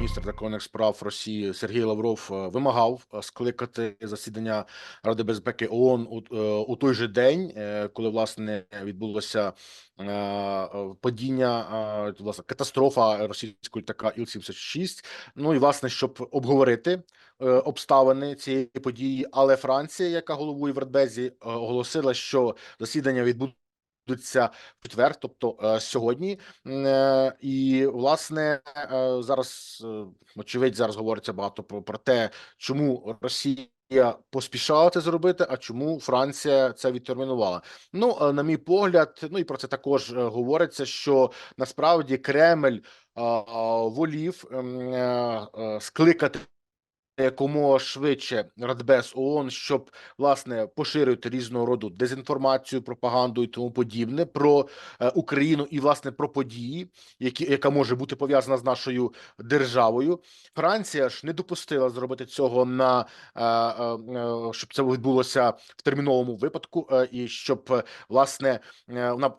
міністр закордонних справ Росії Сергій Лавров е, вимагав е, скликати засідання Ради безпеки ООН у, е, у той же день, коли власне відбулося падіння, власне катастрофа російської літака Іл-76. Ну і власне, щоб обговорити обставини цієї події. Але Франція, яка головує в Радбезі, оголосила, що засідання відбудеться в четвер, тобто е, сьогодні. Е, І власне е, зараз очевидь зараз говориться багато про, про те, чому Росія поспішала це зробити, а чому Франція це відтермінувала. Ну на мій погляд, ну і про це також говориться, що насправді Кремль волів скликати якомога швидше Радбез ООН, щоб власне поширювати різного роду дезінформацію, пропаганду і тому подібне про е, Україну і власне про події, які яка може бути пов'язана з нашою державою. Франція ж не допустила зробити цього на е, е, щоб це відбулося в терміновому випадку, і щоб власне вона,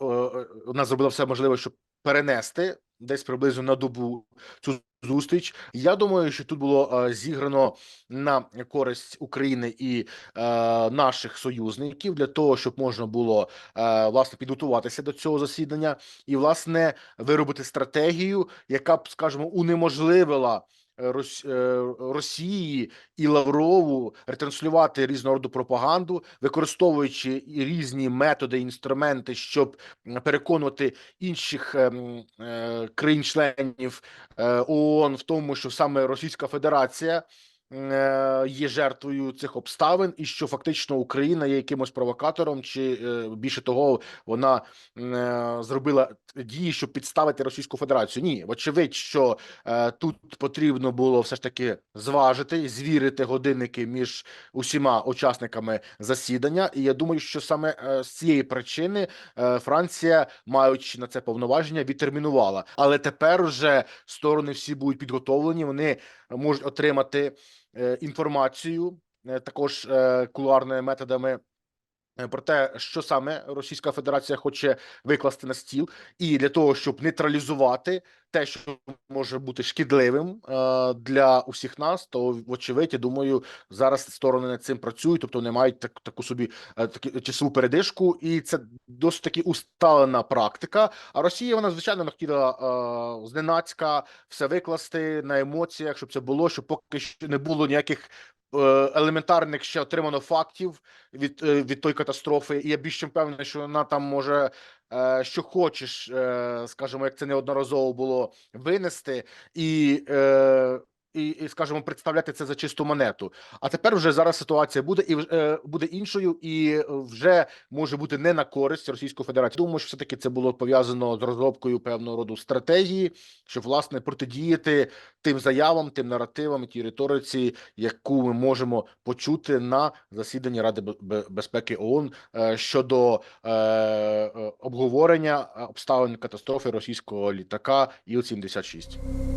вона зробила все можливе, щоб перенести десь приблизно на добу цю зустріч. Я думаю, що тут було е, зіграно на користь України і е, наших союзників для того, щоб можна було е, власне підготуватися до цього засідання і власне виробити стратегію, яка б, скажімо, унеможливила. Е, Рос- е, Росії і Лаврову ретранслювати різного роду пропаганду, використовуючи різні методи, інструменти, щоб переконувати інших ем, е, країн-членів е, ООН в тому, що саме Російська Федерація е, є жертвою цих обставин, і що фактично Україна є якимось провокатором, чи е, більше того, вона е, зробила дії, щоб підставити Російську Федерацію. Ні, вочевидь, що е, тут потрібно було все ж таки зважити, звірити годинники між усіма учасниками засідання. І я думаю, що саме е, з цієї причини е, Франція, маючи на це повноваження, відтермінувала. Але тепер вже сторони всі будуть підготовлені. Вони можуть отримати е, інформацію е, також е, кулуарними методами. Про те, що саме Російська Федерація хоче викласти на стіл, і для того, щоб нейтралізувати те, що може бути шкідливим е, для усіх нас, то вочевидь, я думаю, зараз сторони над цим працюють, тобто вони мають так, таку собі е, таку часову передишку, і це досить таки усталена практика. А Росія вона звичайно не хотіла е, зненацька все викласти на емоціях, щоб це було, щоб поки що не було ніяких. е, Елементарних ще отримано фактів від, е, від тої катастрофи, і я більш чим впевнений, що вона там може е, що хочеш, е, скажімо, як це неодноразово було винести, і, е, і, і скажімо, представляти це за чисту монету. А тепер вже зараз ситуація буде і е, буде іншою, і вже може бути не на користь Російської Федерації. Думаю, що все таки це було пов'язано з розробкою певного роду стратегії, щоб власне протидіяти тим заявам, тим наративам, тій риториці, яку ми можемо почути на засіданні Ради Бе- Бе- безпеки ООН е, щодо е, е, обговорення обставин катастрофи російського літака Іл-76.